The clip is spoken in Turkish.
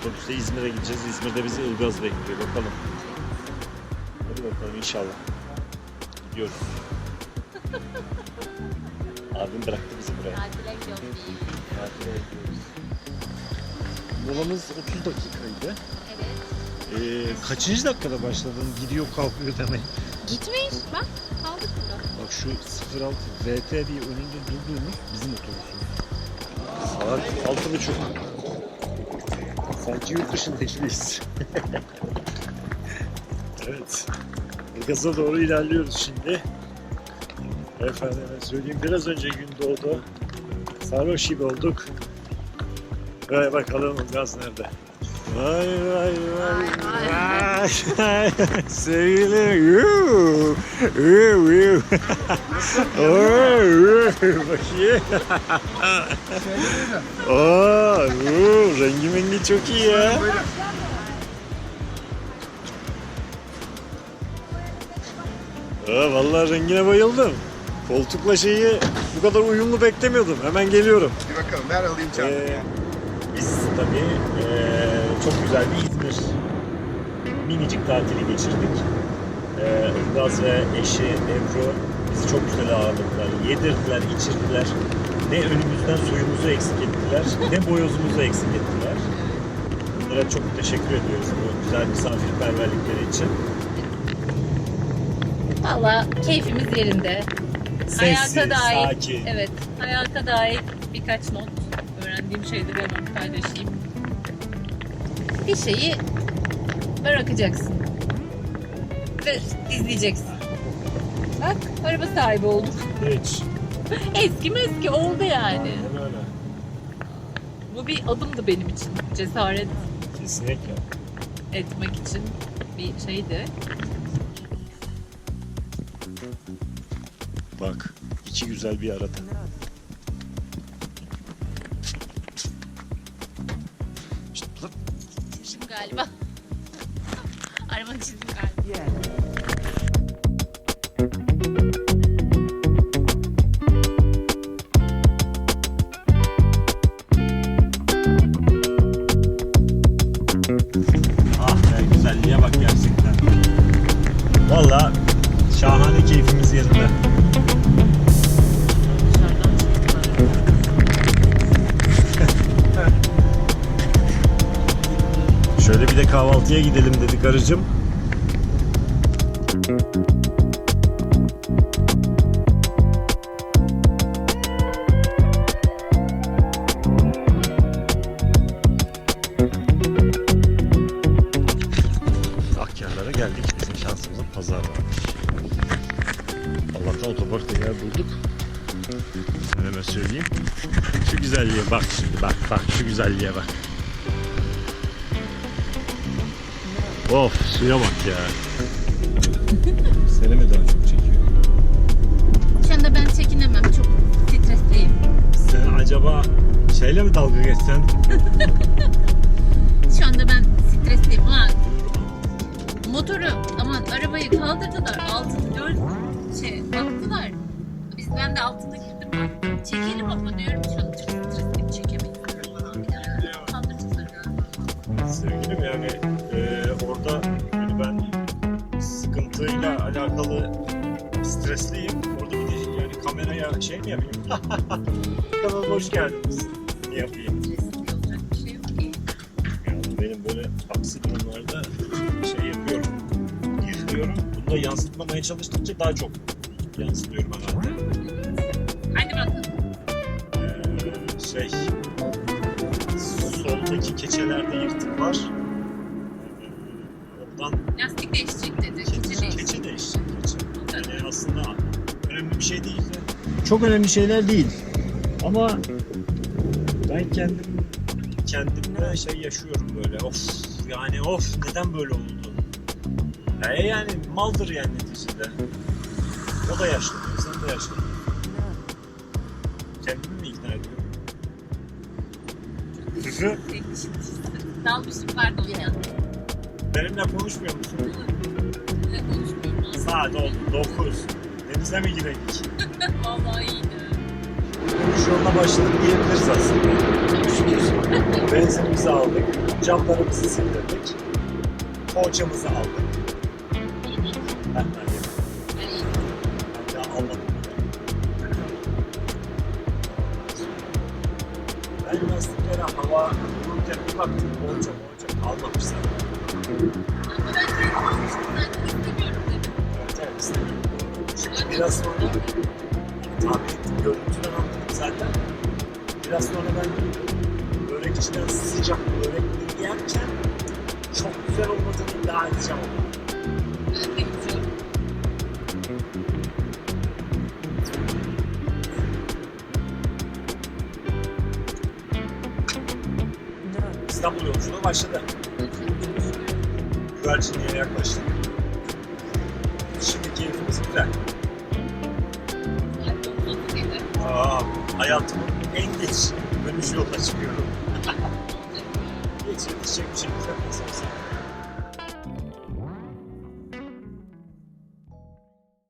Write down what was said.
otobüste İzmir'e gideceğiz. İzmir'de bizi Ilgaz bekliyor. Bakalım. Hadi bakalım inşallah. Gidiyoruz. Abim bıraktı bizi buraya. Tatile gidiyoruz. Molamız 30 dakikaydı. Evet. Ee, kaçıncı dakikada başladın? Gidiyor kalkıyor demek. Gitmiş. Bak kaldık burada. Bak şu 06 VT diye önünde durduğumuz bizim otobüsümüz. Saat altı buçuk. Sanki yurt dışındayız biz. evet. Ilgaz'a doğru ilerliyoruz şimdi. Efendime söyleyeyim biraz önce gün doğdu. Sarhoş gibi olduk. Ve bakalım Ilgaz nerede? Vay vay vay. Vay vay sevgilim yuu yuu yuu bakayım. Oo, yuu, rengi mengi çok iyi ya. Aa, vallahi rengine bayıldım. Koltukla şeyi bu kadar uyumlu beklemiyordum. Hemen geliyorum. Bir bakalım ver alayım çantayı. ee, biz tabii ee, çok güzel bir İzmir minicik tatili geçirdik. Ee, Ilgaz ve eşi Ebru bizi çok güzel ağırladılar. Yedirdiler, içirdiler. Ne önümüzden suyumuzu eksik ettiler, ne boyozumuzu eksik ettiler. Onlara çok teşekkür ediyoruz bu güzel misafirperverlikleri için. Valla keyfimiz yerinde. Sessiz, hayata dair, sakin. evet, hayata dair birkaç not, öğrendiğim şeyleri hemen paylaşayım. Bir şeyi bırakacaksın ve izleyeceksin. Bak, araba sahibi olduk. Hiç. Eski meski oldu yani. Aynen öyle. Bu bir adımdı benim için. Cesaret Kesinlikle. etmek için bir şeydi. Bak, iki güzel bir arada. Galiba. Arabanın çizim galiba. Ah Şöyle bir de kahvaltıya gidelim dedik arıcım. Akyarlara geldik. Bizim şansımıza pazar varmış. Allah'tan otoparkta yer bulduk. Hemen söyleyeyim. Şu güzelliğe bak şimdi bak bak şu güzelliğe bak. Of suya bak ya. Seni mi daha çok çekiyor? Şu anda ben çekinemem. Çok stresliyim. Sen acaba şeyle mi dalga geçsen? Şu anda ben stresliyim. Ulan motoru aman arabayı kaldırdılar. Altını alakalı stresliyim. Orada bir de yani kameraya şey mi yapayım? Kanalıma hoş geldiniz. Ne yapayım? Yani benim böyle aksi durumlarda şey yapıyorum. Geriliyorum. Bunu da yansıtmamaya çalıştıkça daha çok yansıtıyorum herhalde. Hadi bakalım. Ee, şey soldaki keçelerde yırtık var. Bir şey değil. Çok önemli şeyler değil. Ama ben kendim kendimde şey yaşıyorum böyle of yani of neden böyle oldu? Ya yani maldır yani neticede. O da yaşlı, sen de yaşlı. Kendimi mi ikna ediyorum? Kızı Dalmışım pardon ya. benimle konuşmuyor musun? Ne konuşmuyorum. Saat oldu 9. Denize mi girelim? Vallahi iyiydi. Şu yoluna başladık diyebiliriz aslında. Benzinimizi aldık, camlarımızı sildirdik, poğaçamızı aldık. Ben, daha almadım. Ben lastiklere hava vururken bir baktım poğaça poğaça kalmamış zaten. Ama ben kendim istemiyorum biraz sonra tahmin ettim, görüntüden anladım zaten. Biraz sonra ben börek içinden sıcak börekleri yerken çok güzel olmadığını iddia edeceğim ama. İstanbul yolculuğu başladı. Güvercinliğe yaklaştık. Şimdi keyfimiz güzel. Saat 9.37. Aa, hayatımın en geç dönüş yoluna çıkıyorum. geç yetişecek bir şey olsa.